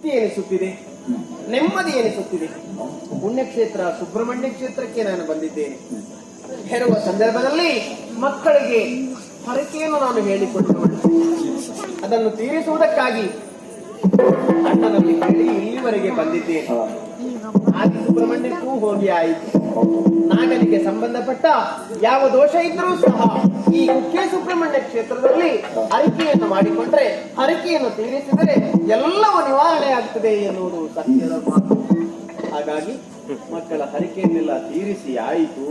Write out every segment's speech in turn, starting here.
ತೃಪ್ತಿ ಎನಿಸುತ್ತಿದೆ. ನೆಮ್ಮದಿ ಎನಿಸುತ್ತಿದೆ. ಪುಣ್ಯಕ್ಷೇತ್ರ, ಸುಬ್ರಹ್ಮಣ್ಯ ಕ್ಷೇತ್ರಕ್ಕೆ ನಾನು ಬಂದಿದ್ದೇನೆ. ಹೇಳುವ ಸಂದರ್ಭದಲ್ಲಿ ಮಕ್ಕಳಿಗೆ ಹರಕೆಯನ್ನು ನಾನು ಹೇಳಿಕೊಟ್ಟು ಅದನ್ನು ತೀರಿಸುವುದಕ್ಕಾಗಿ ಅಣ್ಣನಲ್ಲಿ ಹೇಳಿ ಇಲ್ಲಿವರೆಗೆ ಬಂದಿದ್ದೇನೆ. ಆದಿ ಸುಬ್ರಹ್ಮಣ್ಯಕ್ಕೂ ಹೋಗಿ ಆಯಿತು. ನಾಗನಿಗೆ ಸಂಬಂಧಪಟ್ಟ ಯಾವ ದೋಷ ಇದ್ರೂ ಸಹ ಈ ಕುಕ್ಕೆ ಸುಬ್ರಹ್ಮಣ್ಯ ಕ್ಷೇತ್ರದಲ್ಲಿ ಹರಿಕೆಯನ್ನು ಮಾಡಿಕೊಂಡ್ರೆ, ಹರಿಕೆಯನ್ನು ತೀರಿಸಿದರೆ ಎಲ್ಲವೂ ನಿವಾರಣೆ ಆಗ್ತದೆ ಎನ್ನುವುದು ಸತ್ಯದ ಮಾತು ಹಾಗಾಗಿ ಮಕ್ಕಳ ಹರಿಕೆಯನ್ನೆಲ್ಲ ತೀರಿಸಿ ಆಯಿತು,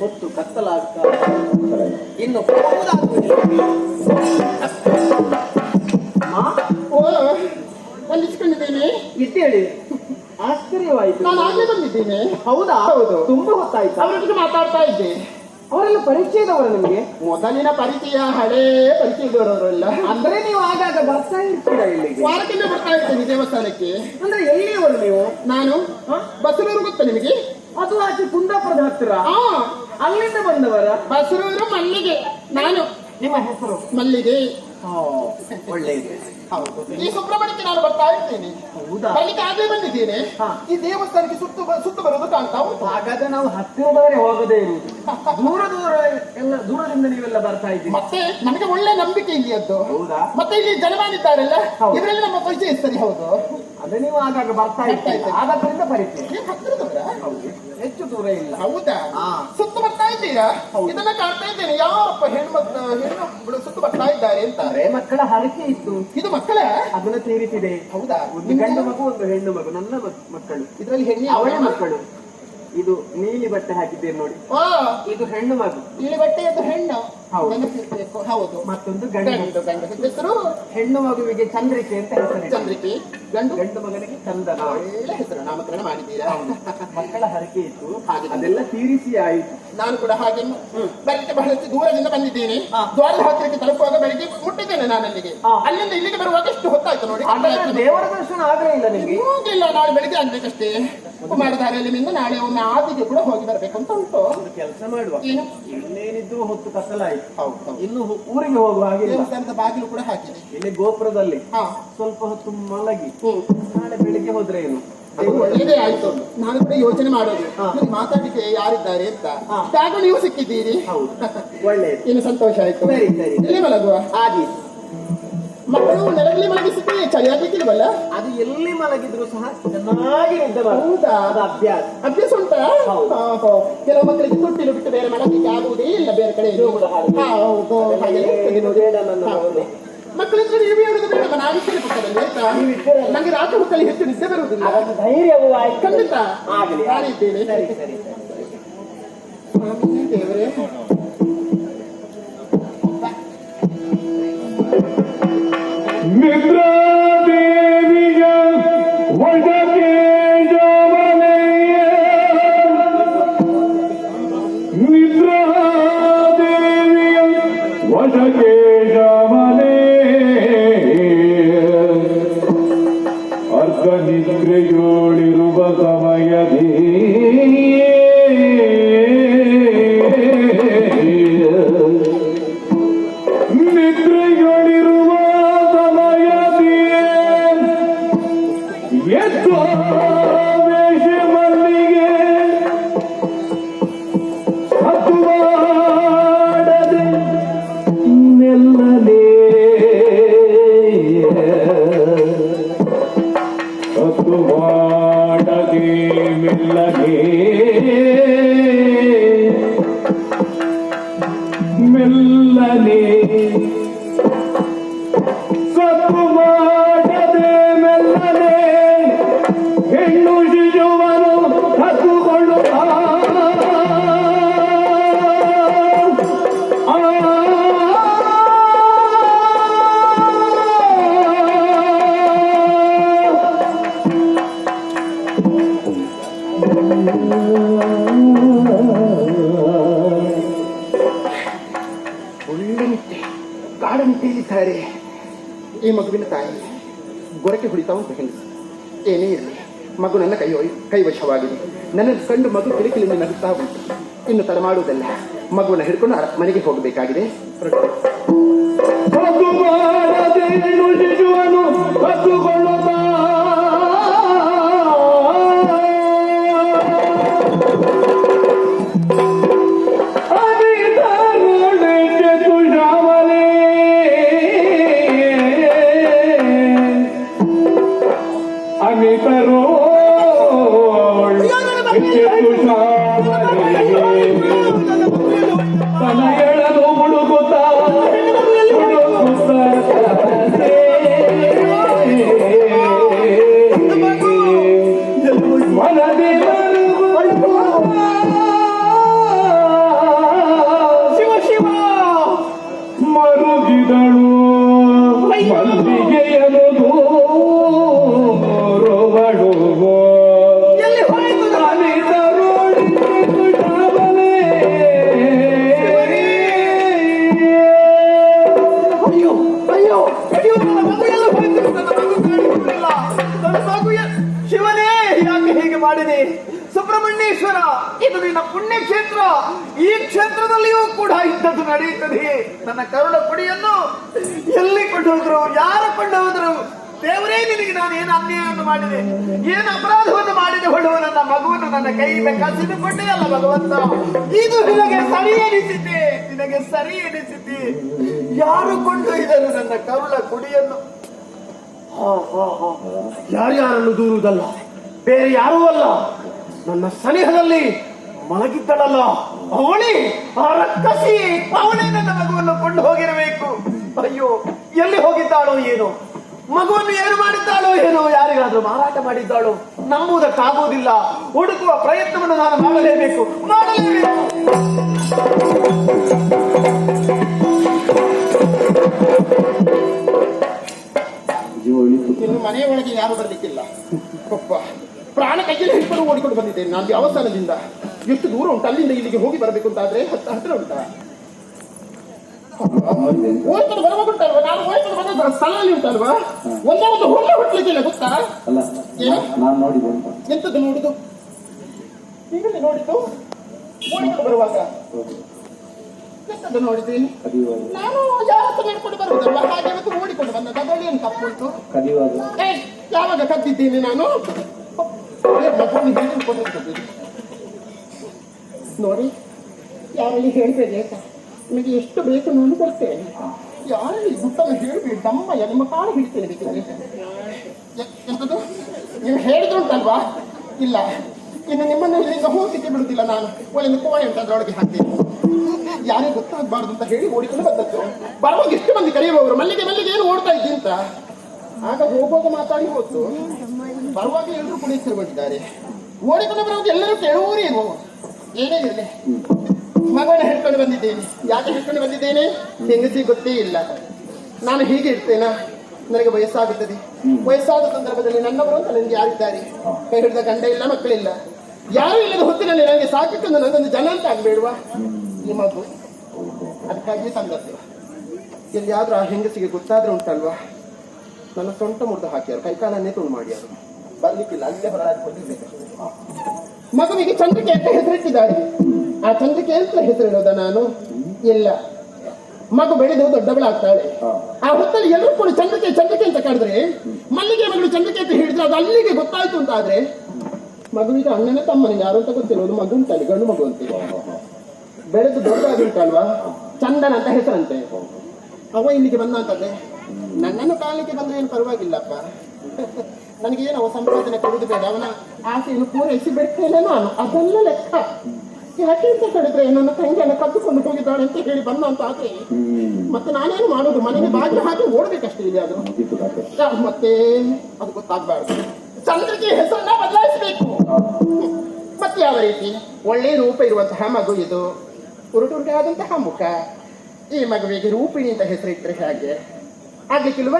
ಹೊತ್ತು ಕತ್ತಲಾಗ್ತಾ ಇನ್ನು ಹೋಗುವುದಾಗುವುದಿಲ್ಲ. ನಾನು ಆಗ್ಲೇ ಬಂದಿದ್ದೇನೆ. ಹೌದಾ? ಹೌದು. ತುಂಬಾ ಹೊತ್ತಾಯ್ತಾ? ಅವರೊಟ್ಟಿಗೆ ಮಾತಾಡ್ತಾ ಇದ್ದೆ. ಅವರೆಲ್ಲ ಪರಿಚಯದವರು ನಿಮಗೆ? ಮೊದಲಿನ ಪರಿಚಯ ಹಳೇ ಪರಿಚಯದವರವರೆಲ್ಲ ಅಂದ್ರೆ ನೀವು ಆಗಾಗ ಬರ್ತಾ ಇರ್ತೀರಾ ಇಲ್ಲಿಗೆ? ವಾರಕ್ಕಿಂತ ಬರ್ತಾ ಇರ್ತೀನಿ ದೇವಸ್ಥಾನಕ್ಕೆ. ಅಂದ್ರೆ ಎಲ್ಲಿಯವರು ನೀವು? ನಾನು? ಬಸರೂರು ಗೊತ್ತಾ ನಿಮಗೆ? ಅದು ಆಚೆ ಕುಂದಾಪುರದ ಹತ್ತಿರ ಆ. ಅಲ್ಲಿಂದ ಬಂದವರ? ಬಸರೂರು ಮಲ್ಲಿಗೆ. ನಾನು. ನಿಮ್ಮ ಹೆಸರು? ಮಲ್ಲಿಗೆ. ಒಳ್ಳೆಯದು ಹೌದು. ಈ ಸುಬ್ರಹ್ಮಣ್ಯಕ್ಕೆ ನಾನು ಬರ್ತಾ ಇರ್ತೇನೆ ಹೌದಾ? ಬರ್ಲಿಕ್ಕೆ ಆಗಲೇ ಬಂದಿದ್ದೇನೆ. ಹಾ. ಈ ದೇವಸ್ಥಾನಕ್ಕೆ ಸುತ್ತು ಬ- ಸುತ್ತು ಬರೋದು ಕಾಣ್ತಾ ಉಂಟು. ಹಾಗಾದ್ರೆ ನಾವು ಹತ್ತಿರದವರೇ ಹೋಗದೇ ಇರುವುದು. ದೂರ ದೂರ ಎಲ್ಲ ದೂರದಿಂದ ನೀವೆಲ್ಲ ಬರ್ತಾ ಇದ್ದೀರಿ. ಮತ್ತೆ ನಮಗೆ ಒಳ್ಳೆ ನಂಬಿಕೆ ಇಲ್ಲಿ ಅದ್ದು ಹೌದಾ? ಮತ್ತೆ ಇಲ್ಲಿ ಜನಮಾನಿದ್ದಾರಲ್ಲ ಹೌದು. ಇವರೆಲ್ಲ ನಮ್ಮ ಪರಿಚಯ ಸರಿ ಹೌದು. ಅದೇ ನೀವು ಆಗಾಗ ಬರ್ತಾ ಇರ್ತಾ ಇದ್ದೀರಿ. ಆಗಾದ್ರಿಂದ ಪರಿಚಯ. ನೀವು ಹತ್ತಿರದವರ? ಹೌದು. ಹೆಚ್ಚು ದೂರ ಇಲ್ಲ. ಹೌದಾ? ಹಾ. ಹೌದು. ಇದನ್ನ ಕಾಣ್ತಾ ಇದ್ದೇನೆ. ಯಾವಪ್ಪ ಹೆಣ್ಮಕ್ಳು ಹೆಣ್ಣು ಸುತ್ತು ಬರ್ತಾ ಇದ್ದಾರೆ ಅಂತಾರೆ ಮಕ್ಕಳ ಹರಕೆ ಇತ್ತು. ಇದು ಮಕ್ಕಳ? ಅದನ್ನ ಸೇರಿಸಿದೆ ಹೌದಾ? ಒಂದು ಗಂಡು ಮಗು ಒಂದು ಹೆಣ್ಣು ಮಗು ನನ್ನ ಮಕ್- ಮಕ್ಕಳು. ಇದರಲ್ಲಿ ಹೆಣ್ಣು ಅವಳ ಮಕ್ಕಳು. ಇದು ನೀಲಿ ಬಟ್ಟೆ ಹಾಕಿದ್ದೇನೆ ನೋಡಿ. ಆ ಇದು ಹೆಣ್ಣು ಮಗು. ನೀಲಿ ಬಟ್ಟೆ ಇದು ಹೆಣ್ಣು. ಹೌದು. ಮತ್ತೊಂದು ಗಂಡು. ಗಂಡು ಹೆಸರು ಹೆಣ್ಣು ಮಗುವಿಗೆ ಚಂದ್ರಿಕೆ ಅಂತ ಹೆಸರು ಚಂದ್ರಿಕೆ. ಗಂಡು? ಗಂಡು ಮಗನಿಗೆ ಚಂದನ. ಒಳ್ಳೆ ಹೆಸರು. ನಾಮಕರಣ ಮಾಡಿದ್ದೀರಾ? ಮಕ್ಕಳ ಹರಕೆ ಇತ್ತು. ಹಾಗೆ. ಅದೆಲ್ಲ ತೀರಿಸಿ ಆಯಿತು. ನಾನು ಕೂಡ ಹಾಗೆ ಬೆಳಿಗ್ಗೆ ಬಹಳಷ್ಟು ದೂರದಿಂದ ಬಂದಿದ್ದೇನೆ. ದ್ವಾರದ ಹತ್ತಿರಕ್ಕೆ ತಲುಪುವಾಗ ಬೆಳಿಗ್ಗೆ ಮುಟ್ಟಿದ್ದೇನೆ ನಾನು ಅಲ್ಲಿಗೆ. ಹಾ. ಅಲ್ಲಿಂದ ಇಲ್ಲಿಗೆ ಬರುವಾಗ ಎಷ್ಟು ಹೊತ್ತಾಯ್ತು ನೋಡಿ. ಹಾಗಾದ್ರೆ ದೇವರ ದರ್ಶನ ಆಗಲೇ ಇಲ್ಲ ನಿಮಗೆ. ಹೋಗಿಲ್ಲ ನಾಳೆ ಬೆಳಿಗ್ಗೆ ಆಗ್ಬೇಕಷ್ಟೇ. ಕುಮಾರಧಾರೆಯಲ್ಲಿ ನಾಳೆ ಒಮ್ಮೆ ಆದಿಗೆ ಕೂಡ ಹೋಗಿ ಬರಬೇಕು ಅಂತ ಉಂಟು. ಕೆಲಸ ಮಾಡುವ. ಏನು? ಇನ್ನೇನಿದ್ರು ಹೊತ್ತು ಕಸಲಾಯಿತು. ಹೌದು ಇನ್ನು ಊರಿಗೆ ಹೋಗುವ ಹಾಗೆ. ದೇವಸ್ಥಾನದ ಬಾಗಿಲು ಕೂಡ ಹಾಕಿದೆ. ಇಲ್ಲಿ ಗೋಪುರದಲ್ಲಿ ಹಾ. ಸ್ವಲ್ಪ ಹೊತ್ತು ಮಲಗಿ. ನಾಳೆ ಬೆಳಿಗ್ಗೆ ಹೋದ್ರೆ ಏನು? ಒಳ್ಳೇದೇ ಒಳ್ಳೆಯದೇ ಆಯ್ತು. ನಾನು ಕೂಡ ಯೋಚನೆ ಮಾಡೋದು. ಮಾತಾಡ್ಲಿಕ್ಕೆ ಯಾರಿದ್ದಾರೆ ಅಂತ. ಹಾ. ನೀವು ಸಿಕ್ಕಿದ್ದೀರಿ. ಹೌದು. ಒಳ್ಳೆಯದು ಇನ್ನು ಸಂತೋಷ ಆಯ್ತು. ಸರಿ, ಸರಿ. ಎಲ್ಲಿ ಮಲಗುವ? ಹಾಗೆ. ಮಕ್ಕಳು ನೆಲಗಲಿ ಮಲಗಿಸಿದ್ರೆ ಚಳಿಯಾಗ್ಲಿಕ್ಕಿಲ್ವಲ್ಲ ಅದು ಎಲ್ಲಿ ಮಲಗಿದ್ರು ಸಹ ಚೆನ್ನಾಗಿ ನಿದ್ದೆ. ಹೌದಾ? ಅದು ಅಭ್ಯಾಸ. ಅಭ್ಯಾಸ ಉಂಟಾ. ಕೆಲವು ಮಕ್ಕಳಿಗೆ ತೊಟ್ಟಿಲು ಬಿಟ್ಟು ಬೇರೆ ಮಲಗಲಿಕ್ಕೆ ಆಗುವುದೇ ಇಲ್ಲ ಬೇರೆ ಕಡೆ. ಹಾಗೆ. ಹೌದು. ಮಗನೇ. ಮಕ್ಕಳ ಹತ್ರ ನೀವು ಹೇಳುದು ಬೇಡ ನಾನು ಇರ್ತೇನೆ ಪಕ್ಕದಲ್ಲಿ ಆಯ್ತಾ? ನೀವು ನಂಗೆ ರಾತ್ರಿ ಮಕ್ಕಳಿಗೆ ಹೆಚ್ಚು ನಿದ್ದೆ ಬರುವುದಿಲ್ಲ. ಧೈರ್ಯವು ಖಂಡಿತ. ಸರಿ ಸರಿ ಸ್ವಾಮಿ ದೇವರೇ Yes, ಈ ಮಗುವಿನ ತಾಯಿ ಗೊರಕೆ ಹೊಡಿತಾ ಉಂಟು ಹೆಂಗಸು ಏನೇ ಇರಲಿ, ಮಗು ನನ್ನ ಕೈ ಕೈವಶವಾಗಿದೆ. ನನ್ನ ಕಂಡು ಮಗು ಕಿಲಿಕಿಲಿಂದ ನಗುತ್ತಾ ಉಂಟು. ಇನ್ನು ತಡ ಮಾಡುವುದಲ್ಲ. ಮಗುವನ್ನು ಹಿಡ್ಕೊಂಡು ಮನೆಗೆ ಹೋಗಬೇಕಾಗಿದೆ. Hallelujah. ಶಿವನೇ ಯಾಕೆ ಹೀಗೆ ಮಾಡಿದೆ ಸುಬ್ರಹ್ಮಣ್ಯೇಶ್ವರ ಇದು ನಿನ್ನ ಪುಣ್ಯ ಕ್ಷೇತ್ರ ಈ ಕ್ಷೇತ್ರದಲ್ಲಿಯೂ ಕೂಡ ಇಂಥದ್ದು ನಡೆಯುತ್ತದೆ ನನ್ನ ಕರುಳ ಪುಡಿಯನ್ನು ಎಲ್ಲಿ ಕೊಂಡು ಹೋದ್ರು ಯಾರು ಕೊಂಡು ಹೋದ್ರು ದೇವರೇ ನಿನಗೆ ನಾನು ಏನು ಅನ್ಯಾಯವನ್ನು ಮಾಡಿದೆ ಏನು ಅಪರಾಧವನ್ನು ಮಾಡಿದೆ ಹೊಡುವ ನನ್ನ ಮಗುವನ್ನು ನನ್ನ ಕೈಯಿಂದ ಕಸಿದುಕೊಂಡೇ ಅಲ್ಲ ಭಗವಂತ ಇದು ನಿನಗೆ ಸರಿ ಎನಿಸಿದ್ದೆ ನಿನಗೆ ಸರಿ ಎನಿಸಿತೆ ಯಾರು ಕೊಂಡೊಯ್ದರು ನನ್ನ ಕವಲ ಕುಡಿಯನ್ನು? ಯಾರ್ಯಾರನ್ನು ದೂರುವುದಲ್ಲ? ಬೇರೆ ಯಾರೂ ಅಲ್ಲ. ನನ್ನ ಸನಿಹದಲ್ಲಿ ಮಲಗಿದ್ದಳಲ್ಲ. ಅವಳಿ ಆ ರಕ್ಕಸಿ ಅವಳೇ ನನ್ನ ಮಗುವನ್ನು ಕೊಂಡು ಹೋಗಿರಬೇಕು. ಅಯ್ಯೋ, ಎಲ್ಲಿ ಹೋಗಿದ್ದಾಳೋ ಏನು? ಮಗುವನ್ನು ಏನು ಮಾಡಿದ್ದಾಳೋ ಏನೋ? ಯಾರಿಗಾದ್ರೂ ಮಾರಾಟ ಮಾಡಿದ್ದಾಳೋ? ನಂಬುವುದಕ್ಕಾಗುವುದಿಲ್ಲ ಹುಡುಕುವ ಪ್ರಯತ್ನವನ್ನು ನಾನು ಮಾಡಲೇಬೇಕು. ಮಾಡಲೇಬೇಕು. ಒಳಗೆ ಯಾರು ಬರ್ಲಿಕ್ಕಿಲ್ಲ. ಪ್ರಾಣ ಕೈಯಲ್ಲಿ ಹಿಡ್ಕೊಂಡು ಓಡಿಕೊಂಡು ಬಂದಿದ್ದೇನೆ. ನಾನು ದೇವಸ್ಥಾನದಿಂದ ಎಷ್ಟು ದೂರ ಉಂಟು ಅಲ್ಲಿಂದ ಇಲ್ಲಿಗೆ ಹೋಗಿ ಬರಬೇಕು ಅಂತಾದ್ರೆ ಹತ್ತ ಹತ್ತಿರ ಉಂಟ? ಬರಬೇಕುಂಟಲ್ವಾ ನಾನು ಓಡ್ಕೊಂಡು ಬಂದ ಸ್ಥಳದಲ್ಲಿ ಉಂಟಲ್ವಾ? ಒಂದೇ ಒಂದು ಹೊಳ್ಳೆ ಹುಟ್ಲಿಕ್ಕಿಲ್ಲ ಗೊತ್ತಾ? ಅಂತ. ಎಂತದ್ದು ನೋಡುದು? ಈಗಲೇ ನೋಡಿದ್ದು? ಓಡಿಕೊಂಡು ಬರುವಾಗ? ಎಂತದ್ದು ನೋಡಿದ್ದೀನಿ. ನಾನು ಯಾರ ಹತ್ರ ನಡ್ಕೊಂಡು ಬರುವುದಲ್ವಾ ಹಾಗೆ ಅವತ್ತು ಓಡಿಕೊಂಡು ಬಂದ ಅದರಲ್ಲಿ ಏನು ತಪ್ಪುಂಟು ಕದಿಯುವಾಗ. ಏ, ಯಾವಾಗ ಕದ್ದಿದ್ದೀನಿ ನಾನು. ನೋಡಿ ಯಾರಲ್ಲಿ ಹೇಳ್ಬೇಡಿ ಆಯ್ತಾ? ನಿಮಗೆ ಎಷ್ಟು ಬೇಕು ನಾನು ಕೊಡ್ತೇನೆ. ಯಾರಲ್ಲಿ ಗುಟ್ಟನ್ನು ಹೇಳ್ಬೇಡಿ ನಮ್ಮ ನಿಮ್ಮ ಕಾಲು ಹಿಡಿತೇನೆ ಬೇಕಿದ್ರೆ. ಎ- ಎಂತದು? ನೀವು ಹೇಳಿದ್ರುಂಟಲ್ವಾ? ಇಲ್ಲ. ಇನ್ನು ನಿಮ್ಮನ್ನು ಇಲ್ಲಿಂದ ಹೋಗಿ ಬಿಡುದಿಲ್ಲ ನಾನು. ಒಳ್ಳೆ ಕೋಣೆ ಅಂತ ಅದ್ರೊಳಗೆ ಹಾಕ್ತೀನಿ. ಯಾರೇ ಗೊತ್ತಾಗ್ಬಾರ್ದು ಅಂತ ಹೇಳಿ ಓಡಿಕೊಂಡು ಬಂದದ್ದು. ಬರುವಾಗ ಎಷ್ಟು ಮಂದಿ ಕರೆಯುವವರು, ಮಲ್ಲಿಗೆ ಮಲ್ಲಿಗೆ ಏನು ಓಡ್ತಾ ಇದ್ದಿ ಆಗ ಹೋಗುವಾಗ ಮಾತಾಡಿ ಹೋದ್ದು ಬರುವಾಗ ಎಲ್ಲರೂ ಕೂಡ ಬಂದಿದ್ದಾರೆ ಓಡಿಕೊಂಡು ಬರುವಾಗ ಎಲ್ಲರೂ ಕೇಳುವವರೇನು ಏನೇ ಇರಲಿ. ಮಗನ ಹೇಳ್ಕೊಂಡು ಬಂದಿದ್ದೇನೆ. ಯಾಕೆ ಹೇಳ್ಕೊಂಡು ಬಂದಿದ್ದೇನೆ? ಹೆಂಗಸಿ ಗೊತ್ತೇ ಇಲ್ಲ. ನಾನು ಹೀಗೆ ಇರ್ತೇನಾ? ನನಗೆ ವಯಸ್ಸಾಗುತ್ತದೆ. ವಯಸ್ಸಾದ ಸಂದರ್ಭದಲ್ಲಿ ನನ್ನವರು ಅಂತ ನನಗೆ ಯಾರಿದ್ದಾರೆ? ಕೈ ಹಿಡಿದ ಗಂಡ ಇಲ್ಲ, ಮಕ್ಕಳಿಲ್ಲ. ಯಾರು ಇಲ್ಲದ ಹೊತ್ತಿನಲ್ಲಿ ನನಗೆ ಸಾಕಿತ್ತು ನನಗೊಂದು ಜನ ಅಂತ ಆಗ್ಬೇಡುವಾ? ಈ ಮಗು ಅದಕ್ಕಾಗಿ ತಂದದ್ದು ಎಲ್ಲಿಯಾದರೂ ಆ ಹೆಂಗಸಿಗೆ ಗೊತ್ತಾದ್ರೆ ಉಂಟಲ್ವಾ? ನನ್ನ ಸೊಂಟ ಮುರಿದು ಹಾಕ್ಯಾರು. ಕೈಕಾಲನ್ನೇ ತುಂಡು ಮಾಡ್ಯಾರು. ಬರ್ಲಿಕ್ಕಿಲ್ಲ ಅಲ್ಲೇ ಬರಬೇಕು ಮಗುವಿಗೆ ಚಂದ್ರಿಕೆ ಅಂತ ಹೆಸರಿಟ್ಟಿದ್ದಾರೆ ಆ ಚಂದ್ರಿಕೆ ಅಂತ ಹೆಸರಿಡೋದ ನಾನು? ಇಲ್ಲ. ಮಗು ಬೆಳೆದು ದೊಡ್ಡವಳಾಗ್ತಾಳೆ. ಆ ಹೊತ್ತಲ್ಲಿ ಎಲ್ಲರೂ ಕೂಡ ಚಂದ್ರಿಕೆ ಚಂದ್ರಿಕೆ ಅಂತ ಕರೆದ್ರೆ ಮಲ್ಲಿಗೆ ಮಗಳು ಚಂದ್ರಿಕೆ ಅಂತ ಹೇಳಿದ್ರೆ ಅದು ಅಲ್ಲಿಗೆ ಗೊತ್ತಾಯ್ತು ಅಂತ ಆದ್ರೆ ಮಗುವಿಗೆ ಅಣ್ಣನ ತಮ್ಮನಿಗೆ ಯಾರು ಅಂತ ಗೊತ್ತಿರೋದು ಮಗು ಉಂಟಲ್ಲಿ ಗಂಡು ಮಗು ಅಂತ ಬೆಳೆದು ದೊಡ್ಡದಾಗಿರುತ್ತಲ್ವಾ? ಚಂದನ ಅಂತ ಹೆಸರಂತೆ. ಅವ ಇಲ್ಲಿಗೆ ಬಂದ ಅಂತಂದ್ರೆ ನನ್ನನ್ನು ಕಾಣಲಿಕ್ಕೆ ಬಂದ್ರೆ ಏನು ಪರವಾಗಿಲ್ಲಪ್ಪ. ನನಗೇನು ಅವ ಸಂಪಾದನೆ ಕೊಡುದು ಬೇಡ. ಅವನ ಆಸೆಯನ್ನು ಪೂರೈಸಿ ಬಿಡ್ತೇನೆ ನಾನು. ಅದೆಲ್ಲ ಲೆಕ್ಕ. ಯಾಕೆ ಅಂತ ನನ್ನ ತಂಗಿಯನ್ನು ಕದ್ದುಕೊಂಡು ಹೋಗಿದ್ದಾಳೆ ಅಂತ ಹೇಳಿ ಬಂದ ಅಂತ ಆದ್ರೆ ಮತ್ತೆ ನಾನೇನು ಮಾಡೋದು? ಮನೆಗೆ ಬಾಗಿಲು ಹಾಕಿ ಓಡ್ಬೇಕಷ್ಟೇ ಇಲ್ಲಿ ಅದು ಮತ್ತೆ ಅದು ಗೊತ್ತಾಗ್ಬಾರ್ದು. ಚಂದ್ರಿಕೆ ಹೆಸರನ್ನ ಬದಲಾಯಿಸಬೇಕು. ಮತ್ತೆ ಯಾವ ರೀತಿ? ಒಳ್ಳೆ ರೂಪ ಇರುವಂತಹ ಮಗು ಇದು. ಉರುಟುರುಟಾದಂತಹ ಮುಖ. ಈ ಮಗುವಿಗೆ ರೂಪಿಣಿ ಅಂತ ಹೆಸರಿಟ್ಟರೆ ಹೇಗೆ? ಆಗ್ಲಿಕ್ಕಿಲ್ವ?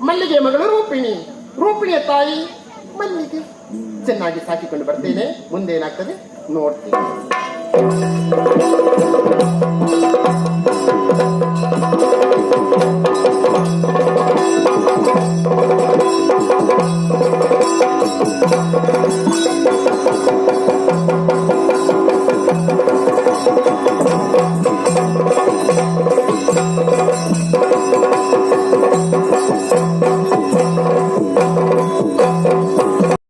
ಮಲ್ಲಿಗೆ ಮಗಳು ರೂಪಿಣಿ. ರೂಪಿಣಿಯ ತಾಯಿ ಮಲ್ಲಿಗೆ. ಚೆನ್ನಾಗಿ ಸಾಕಿಕೊಂಡು ಬರ್ತೇನೆ. ಮುಂದೆ ಏನಾಗ್ತದೆ ನೋಡ್ತೀನಿ.